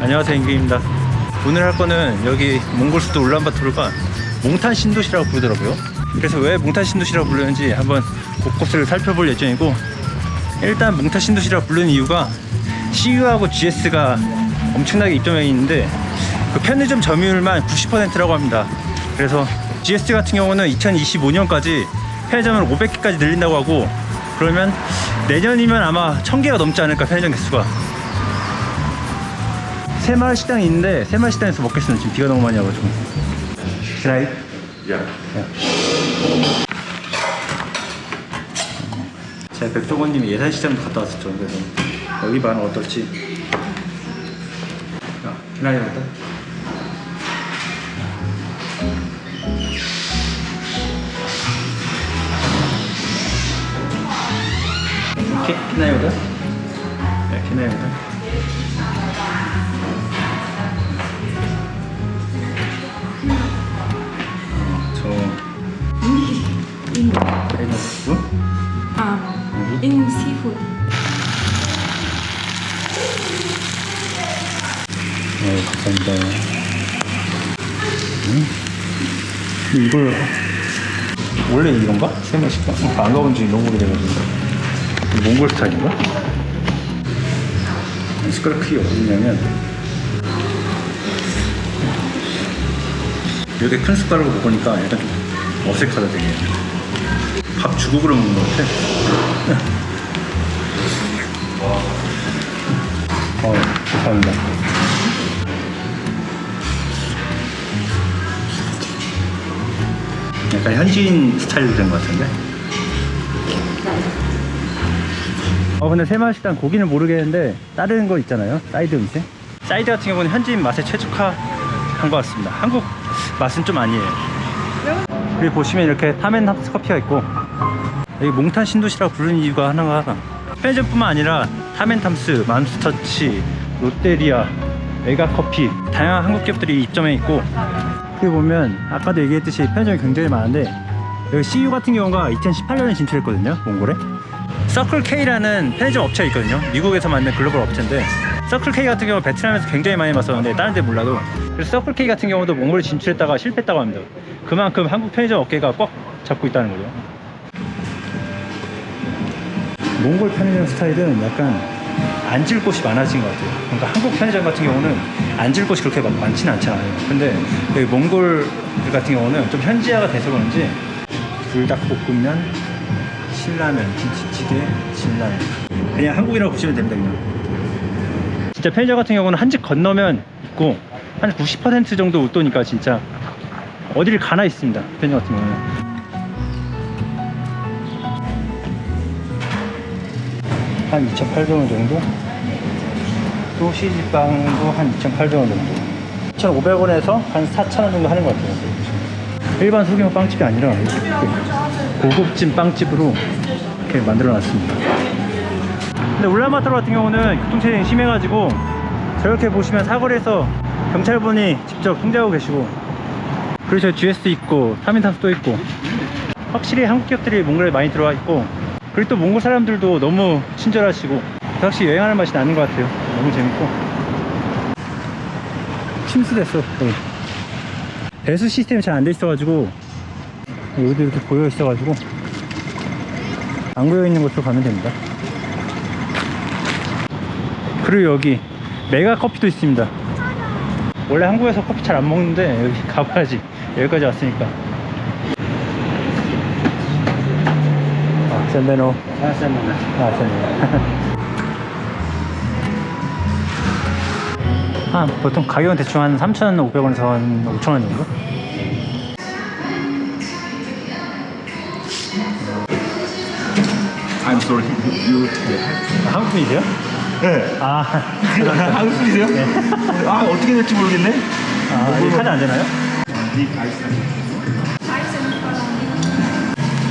안녕하세요 임기입니다. 오늘 할 거는 여기 몽골 수도 울란바토르가 몽탄 신도시라고 부르더라고요. 그래서 왜 몽탄 신도시라고 부르는지 한번 곳곳을 살펴볼 예정이고 일단 몽탄 신도시라고 부르는 이유가 CU하고 GS가 엄청나게 입점해 있는데 그 편의점 점유율만 90%라고 합니다. 그래서 GS 같은 경우는 2025년까지 편의점을 500개까지 늘린다고 하고 그러면 내년이면 아마 1000개가 넘지 않을까 편의점 개수가 새마을 식당이 있는데 새마을 식당에서 먹겠습니다. 지금 비가 너무 많이 와가지고. 드라이. Yeah. 제가 백종원님이 예산시장도 갔다 왔었죠. 그래서 여기 반은 어떨지. 야, 드라이 왔다. 오케이, 키나요다. 네, In seafood. 네, 감사합니다. 음? 이걸 원래 이건가? 세마시가? 어, 안 가본 지 너무 오래돼가지고 몽골 스타일인가? 숟가락 크기 어디냐면 이렇게 큰 숟가락으로 먹으니까 약간 좀 어색하다 되게 밥 주걱으로 먹는 것 같아 어, 감사합니다. 약간 현지인 스타일로 된 것 같은데. 어 근데 새마을식당 고기는 모르겠는데 다른 거 있잖아요. 사이드 음식? 사이드 같은 경우는 현지인 맛에 최적화한 것 같습니다. 한국 맛은 좀 아니에요. 여기 보시면 이렇게 타멘 합스 커피가 있고 여기 몽탄 신도시라고 부르는 이유가 하나가 편의점뿐만 아니라 타멘탐스, 맘스터치, 롯데리아, 메가커피. 다양한 한국 기업들이 입점해 있고 여기 보면 아까도 얘기했듯이 편의점이 굉장히 많은데 여기 CU 같은 경우가 2018년에 진출했거든요 몽골에. 서클 K라는 편의점 업체가 있거든요. 미국에서 만든 글로벌 업체인데 서클 K 같은 경우 베트남에서 굉장히 많이 봤었는데 다른 데 몰라도. 그래서 서클 K 같은 경우도 몽골에 진출했다가 실패했다고 합니다. 그만큼 한국 편의점 업계가 꽉 잡고 있다는 거죠 몽골 편의점 스타일은 약간 앉을 곳이 많아진 것 같아요. 그러니까 한국 편의점 같은 경우는 앉을 곳이 그렇게 막 많지는 않잖아요. 근데 여기 몽골 같은 경우는 좀 현지화가 돼서 그런지 불닭볶음면, 신라면, 김치찌개, 진라면 그냥 한국이라고 보시면 됩니다. 그냥. 진짜 편의점 같은 경우는 한 집 건너면 있고 한 90% 정도 웃도니까 진짜 어디를 가나 있습니다. 편의점 같은 경우는. 한 2,800원 정도? 소시지빵도 한 2,800원 정도. 2,500원에서 한 4,000원 정도 하는 것 같아요. 일반 소규모 빵집이 아니라 고급진 빵집으로 이렇게 만들어 놨습니다. 근데 울란바토르 같은 경우는 교통체증이 심해가지고 저렇게 보시면 사거리에서 경찰분이 직접 통제하고 계시고 그리고 저 GS 있고 타민탐스도 있고 확실히 한국 기업들이 몽골에 많이 들어와 있고 그리고 또 몽골 사람들도 너무 친절하시고 역시 여행하는 맛이 나는 것 같아요. 너무 재밌고. 침수됐어. 여기. 배수 시스템이 잘 안 돼 있어가지고 여기도 이렇게 고여 있어가지고 안 고여 있는 곳으로 가면 됩니다. 그리고 여기 메가 커피도 있습니다. 원래 한국에서 커피 잘 안 먹는데 여기 가봐야지. 여기까지 왔으니까 아, 샌베노 아 샌베노 아 샌베노 아, 보통 가격은 대충 한 3,500원에서 한 5,000원 정도? I'm sorry. You. 아, 한국 분이세요? 네. 아, 한국 분이세요? 아 어떻게 될지 모르겠네. 아 이거 카드 안 되나요? 이 아이스.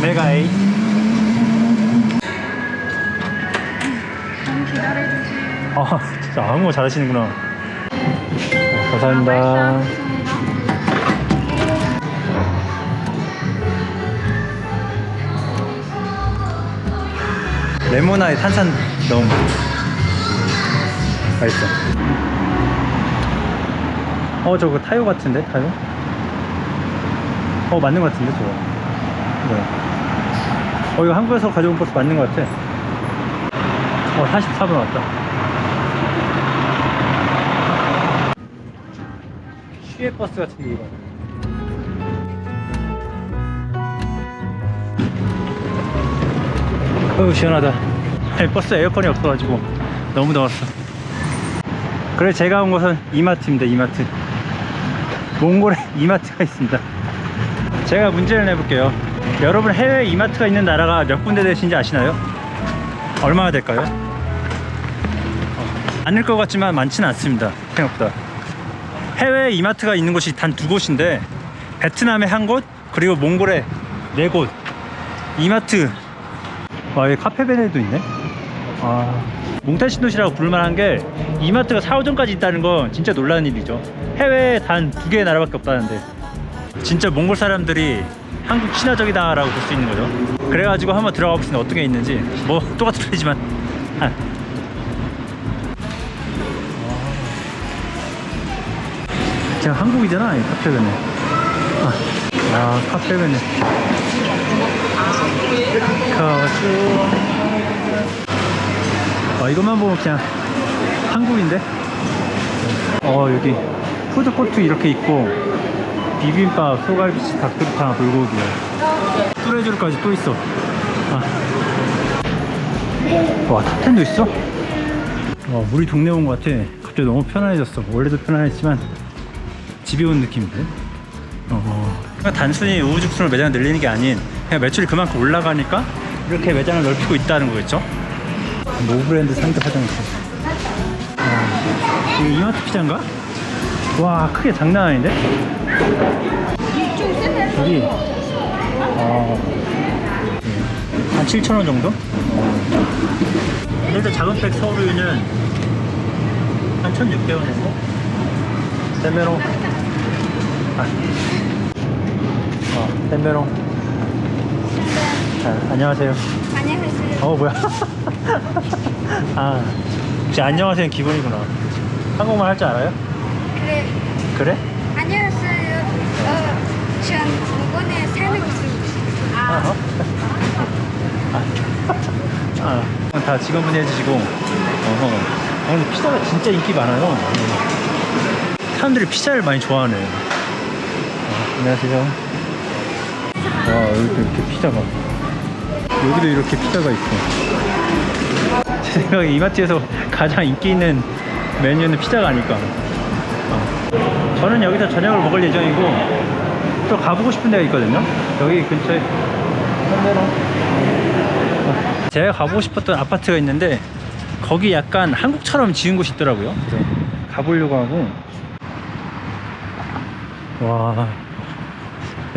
메가 A 아 진짜 아무 거 잘하시는구나. 네, 감사합니다. 레모나의 탄산 넣은 맛있어. 어 저거 타요 같은데? 타요? 어 맞는 거 같은데 저거? 네. 어 이거 한국에서 가져온 버스 맞는 거 같아. 어 44분 왔다. 시외 버스 같은데 이거. 어우 시원하다. 버스 에어컨이 없어가지고 너무 더웠어. 그래 제가 온 곳은 이마트입니다. 이마트. 몽골에 이마트가 있습니다. 제가 문제를 내볼게요. 여러분 해외 이마트가 있는 나라가 몇 군데 되신지 아시나요? 얼마나 될까요? 어, 않을 것 같지만 많지는 않습니다. 생각보다. 해외 이마트가 있는 곳이 단 두 곳인데 베트남에 한 곳 그리고 몽골에 네 곳. 이마트. 와여 카페베네도 있네? 아. 몽탄신도시라고 부를만한 게 이마트가 4호점까지 있다는 건 진짜 놀라운 일이죠. 해외에 단 두 개의 나라밖에 없다는데. 진짜 몽골 사람들이 한국 친화적이다 라고 볼 수 있는 거죠. 그래가지고 한번 들어가 봅시다 어떤 게 있는지 뭐 똑같은 편이지만. 제가 한국이잖아 카페베네. 아, 아 카페베네. 아 이것만 보면 그냥 한국인데? 어 여기 푸드코트 이렇게 있고 비빔밥, 소갈비치, 닭도리탕, 불고기. 뚜레줄까지 또 있어. 아. 와 탑텐도 있어? 와 우리 동네 온 것 같아. 갑자기 너무 편안해졌어. 원래도 편안했지만. 집이 온 느낌인데. 어. 그냥 단순히 우후죽순으로 매장을 늘리는 게 아닌 그냥 매출이 그만큼 올라가니까 이렇게 매장을 넓히고 있다는 거겠죠. 노브랜드 상급 화장실. 아, 이 이마트 피자인가? 와 크게 장난 아닌데? 여기 아, 한 7천 원 정도? 일단 작은 팩 서울유는 한 1,600원 정도? 세메로 어, 댐베롱. 자, 안녕하세요. 안녕하세요. 어, 뭐야. 아, 혹시 안녕하세요 기본이구나. 한국말 할 줄 알아요? 그래. 그래? 안녕하세요. 어, 전 일본에 살고 있습니다. 아. 어? 아. 아. 아 다 직원분이 해주시고. 어허. 아, 근데 피자가 진짜 인기 많아요. 음. 사람들이 피자를 많이 좋아하네. 안녕하세요. 와, 여기도 이렇게 피자가. 여기도 이렇게 피자가 있고. 제 생각에 이마트에서 가장 인기 있는 메뉴는 피자가 아닐까. 어. 저는 여기서 저녁을 먹을 예정이고, 또 가보고 싶은 데가 있거든요. 여기 근처에. 어. 제가 가보고 싶었던 아파트가 있는데, 거기 약간 한국처럼 지은 곳이 있더라고요. 그래서 가보려고 하고, 와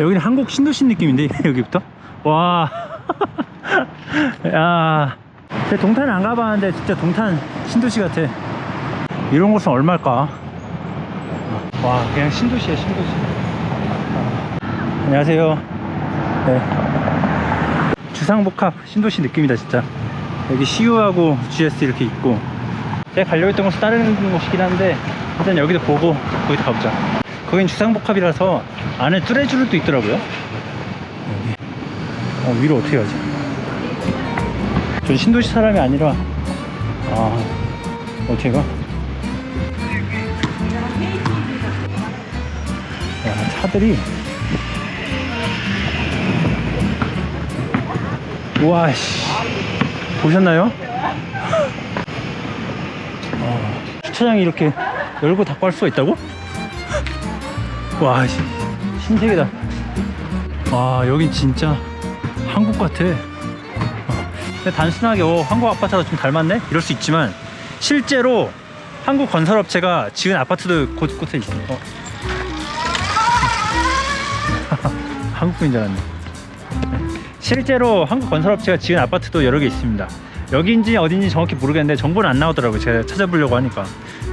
여기는 한국 신도시 느낌인데 여기부터? 와. 야. 동탄을 안 가봤는데 진짜 동탄 신도시 같아. 이런 곳은 얼마일까? 와 그냥 신도시야 신도시. 안녕하세요. 네. 주상복합 신도시 느낌이다 진짜. 여기 CU하고 GS 이렇게 있고. 제가 가려고 했던 곳은 다른 곳이긴 한데 일단 여기도 보고 거기도 가보자. 거긴 주상복합이라서 안에 뚜레쥬르도 있더라고요 어, 위로 어떻게 가지? 전 신도시 사람이 아니라 아 어떻게 가? 야, 차들이 우와 씨 보셨나요? 어, 주차장이 이렇게 열고 닫고 할 수가 있다고? 와 시, 신세계다. 와 여긴 진짜 한국 같아. 어. 근데 단순하게 어, 한국 아파트가 좀 닮았네? 이럴 수 있지만 실제로 한국 건설업체가 지은 아파트도 곳곳에 있어. 어. 한국인 줄 알았네. 실제로 한국 건설업체가 지은 아파트도 여러 개 있습니다. 여기인지 어딘지 정확히 모르겠는데 정보는 안 나오더라고요. 제가 찾아보려고 하니까.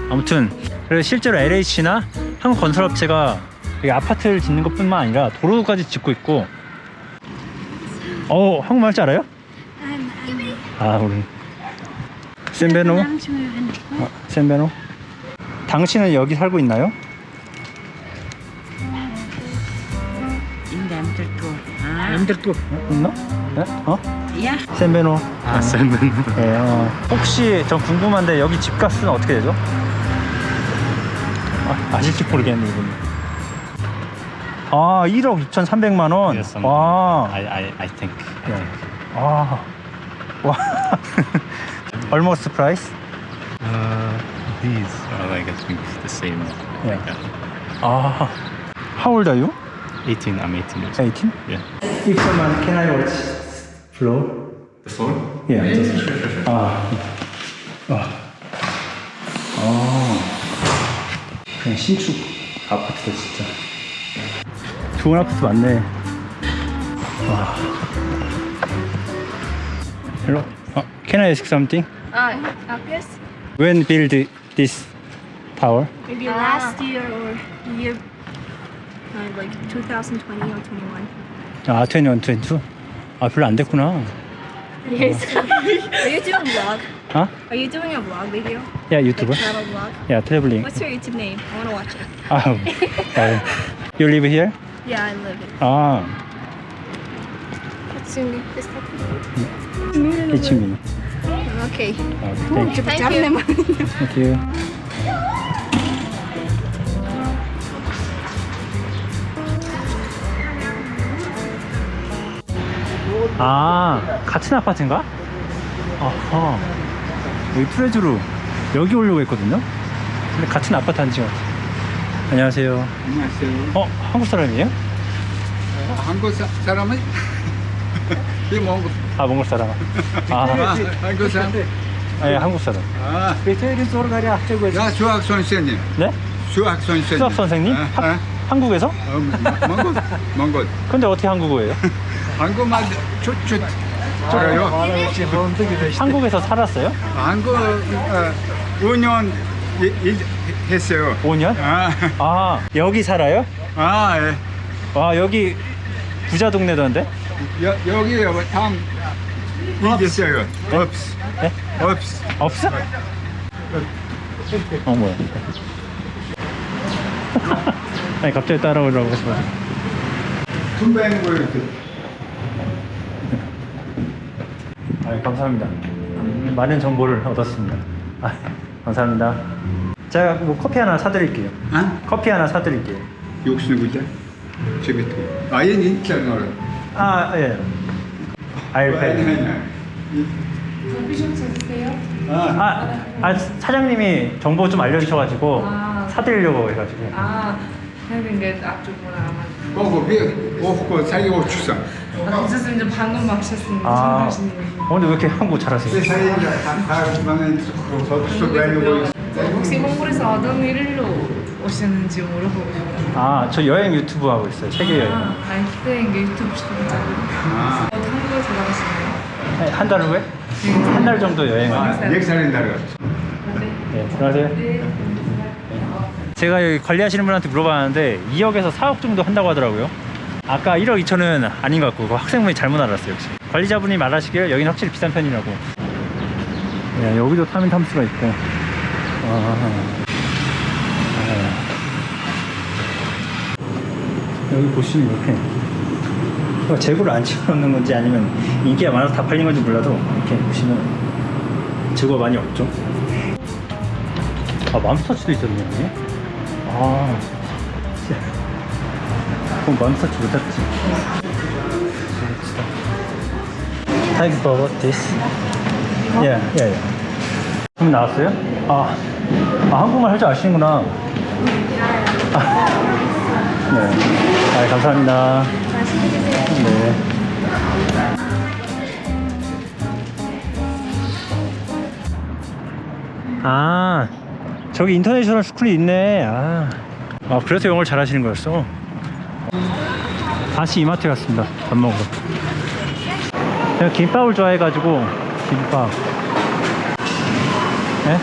아무튼 그래서 실제로 LH나 한국 건설업체가 여기 아파트를 짓는 것뿐만 아니라 도로까지 짓고 있고 어 한국말 할 줄 알아요? 아, 아 우리 센베노 아, 센베노 당신은 여기 살고 있나요? 힘들고 아. 있나? 네? 어? 야. 센베노. 아 센베노 네, 네 어. 혹시 저 궁금한데 여기 집값은 어떻게 되죠? 아, 아실지 모르겠네 이분. 아 1억 2,300만 원. Yes, something. 와. I, I, I think. 네. 아. 와. Almost price? Uh, these are like, I think, the same. Yeah. Like, 아. How old are you? uh, 18, I'm 18 years 18? Yeah. If someone can I watch floor? The phone? Yeah. just- 아. 아. 아. 그냥 신축 아파트다 진짜. 좋은 아파트 많네. 와. Hello. 어, can I ask something? Uh, yes. When build this tower? Maybe last year or year, uh, like 2020 or 21. 아, 21, 22? 아, 별로 안 됐구나. Yes. Are you doing vlog? 아? Are you doing a vlog video? 야, Like 유튜버? travel vlog? 야, 트래블링. What's your YouTube name? I want to watch it. 아, 아, you live here? Yeah, I live it. 아, your name? This type 이치민. Okay. 아, thank you. Thank you. Thank you. 아, 같은 아파트인가? 아하. 여기 프레즈로 여기 오려고 했거든요? 근데 같은 아파트 한지 같아. 안녕하세요. 안녕하세요. 어, 한국 사람이에요? 한국 사, 사람은 이 몽골 아, 몽골 사람. 아, 아, 한국 사람. 예, 한국 사람. 아, 야 수학 선생님. 네? 수학 선생님. 수학 선생님? 아, 하- 아, 한국에서? 어, 몽골 몽골. 근데 어떻게 한국어예요? 한국말 chút chút 알아요? 한국에서 살았어요? 한국 어, 5년 일, 일 했어요. 5년? 아, 아, 여기 살아요? 아, 예. 와, 여기 부자 동네던데? 여, 여기 다음 있어요. 없스. 네? 없스. 없어? 어, 뭐야. 아니, 갑자기 따라오려고 하셔가지고. 군뱅을 아 감사합니다. 많은 정보를 얻었습니다. 아, 감사합니다. 제가 뭐 커피 하나 사드릴게요. 아? 커피 하나 사드릴게요. 욕심 구자. 집에 아, 얘 있잖아. 아, 예. 알펜. 아, 아, 사장님이 정보 좀 알려주셔가지고 사드리려고 해가지고. 아, 하는 게 앞쪽으로 아마. 거기 비 오고 사이 오추사. 아, 괜찮습니다. 방금 마셨습니다. 아, 어, 근데 왜 이렇게 한국 잘하세요? 그 사이에 다 방에 서서 가려고 혹시 몽골에서 어떤 일로 오셨는지 물어보고 싶어요. 아, 저 여행 유튜브 하고 있어요. 세계 여행. 아, 아이스행 유튜브 시청자. 아, 어, 한국에서 나가시나요? 한 달 후에? 한달 정도 여행을. 아, 역사는 다르. 네, 들어가세요. 제가 여기 관리하시는 분한테 물어봤는데 2억에서 4억 정도 한다고 하더라고요. 아까 1억 2천은 아닌 것 같고 그 학생분이 잘못 알았어요 역시. 관리자분이 말하시길 여기는 확실히 비싼 편이라고. 야, 여기도 타민탐스가 있고. 아, 아. 여기 보시면 이렇게 이거 재고를 안 채워놓는 건지 아니면 인기가 많아서 다 팔린 건지 몰라도 이렇게 보시면 재고가 많이 없죠. 아 맘스터치도 있었네 여기. 아 그럼 맘스터치 못했지. Thanks for this. 예, 예, 예. 그럼 나왔어요? 아, 아 한국말 할 줄 아시는구나. 아, 네. 아, 감사합니다. 네. 아, 저기 인터내셔널 스쿨이 있네. 아, 아 그래서 영어를 잘하시는 거였어. 다시 이마트 갔습니다. 밥 먹으러. 제가 김밥을 좋아해가지고 김밥. 네?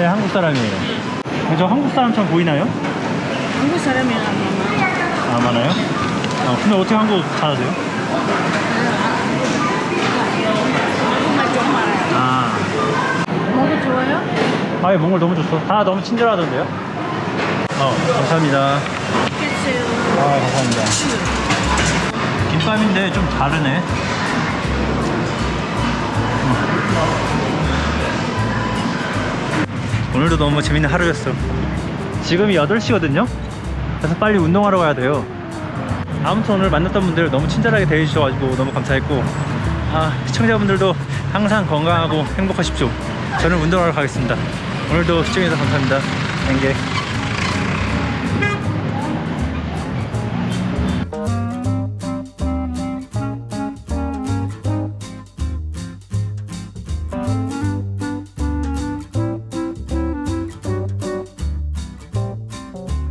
사람이야. 네, 한국 사람이에요. 저 한국 사람처럼 보이나요? 한국 사람이야. 아마. 아, 많아요? 아, 근데 어떻게 한국 잘하세요? 좀. 아, 좋아요? 아예 몽골 너무 좋죠. 다 너무 친절하던데요? 어, 감사합니다. 겠어요. 아, 감사합니다. 물감인데 좀 다르네. 오늘도 너무 재밌는 하루였어. 지금이 8시거든요? 그래서 빨리 운동하러 가야 돼요. 아무튼 오늘 만났던 분들 너무 친절하게 대해주셔가지고 너무 감사했고, 아, 시청자분들도 항상 건강하고 행복하십시오. 저는 운동하러 가겠습니다. 오늘도 시청해주셔서 감사합니다. 땡게.